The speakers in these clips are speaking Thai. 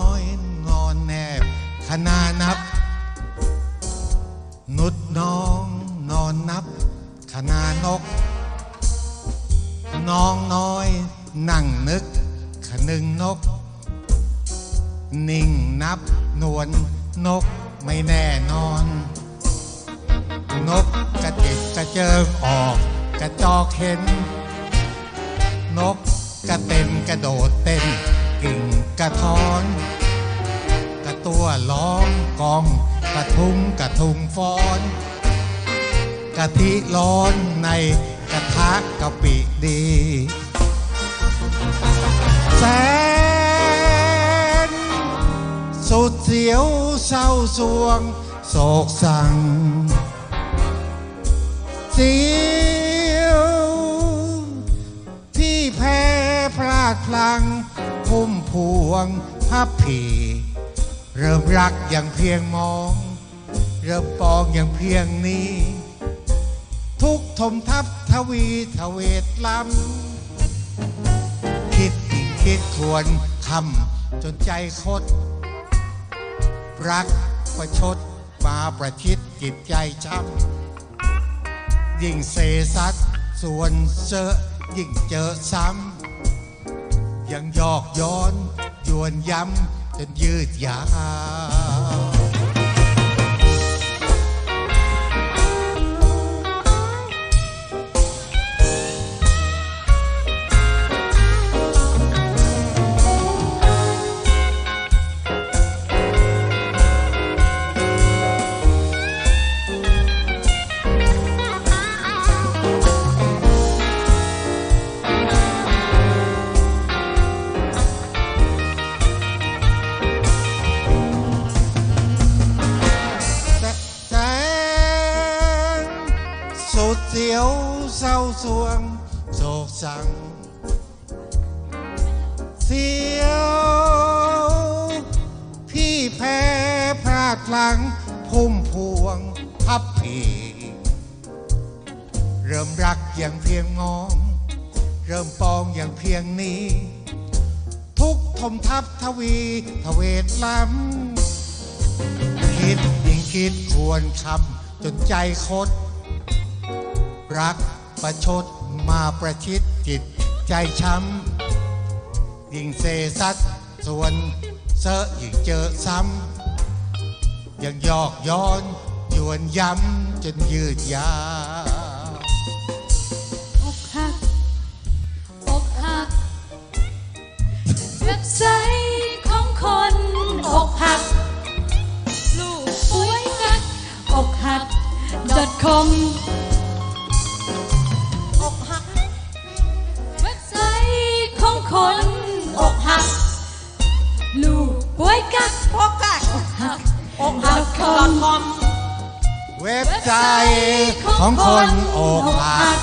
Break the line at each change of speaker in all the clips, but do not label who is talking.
น้อยงอนแนบขนานับ นุดน้องนอนนับขนานก น้องน้อยนั่งนึกขนึงนก นิ่งนับนวนนกไม่แน่นอน นกกระติดกระเจิงออกกระจอกเห็น นกกระเต้นกระโดดเต้น กิ่งกระท้อน กระตัวร้องกอง กระทุงกระทุงฟ้อน กะทิร้อนในกระทะกะปิดี แสน สุดเสียวเศร้าสวง โศกสังเสียว ที่แพ้พลาดพลัง พวงพับผี เริ่มรักอย่างเพียงมอง เริ่มปองอย่างเพียงนี้ ทุกทมทับทวีทเวทล้ำคิดยิ่งคิดควรคำจนใจคด รักประชดมาประชิดจิตใจช้ำยิ่งเซซัดส่วนเจอยิ่งเจอซ้ำ ยังยอกย้อนยวนย้ำจนยืดยาว เสียวเศร้าสวงโศกสัง เสียว พี่แพ้พลาดพลัง พุ่มพวงพับผีเริ่มรักอย่างเพียงงอง เริ่มปองอย่างเพียงนี้ ทุกทมทับทวีทเวทล้ำ คิดยิ่งคิดควรคำจนใจคด รักประชดมาประชิดจิตใจช้ำยิ่งเซซัดส่วนเสอะยิ่งเจอซ้ำยังยอกย้อนยวนย้ำจนยืดยาว
อกหักอกหักเว็บไซต์ของคนอกหัก ลูกป่วยหักอกหัก .com ใจของคนอกหัก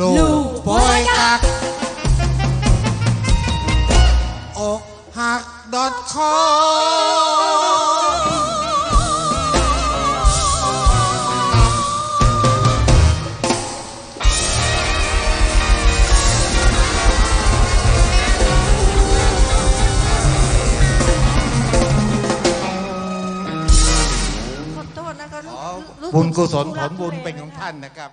ลูกป่วยกัก
อกหัก
.com
บุญกุศลผลบุญเป็นของท่านนะครับ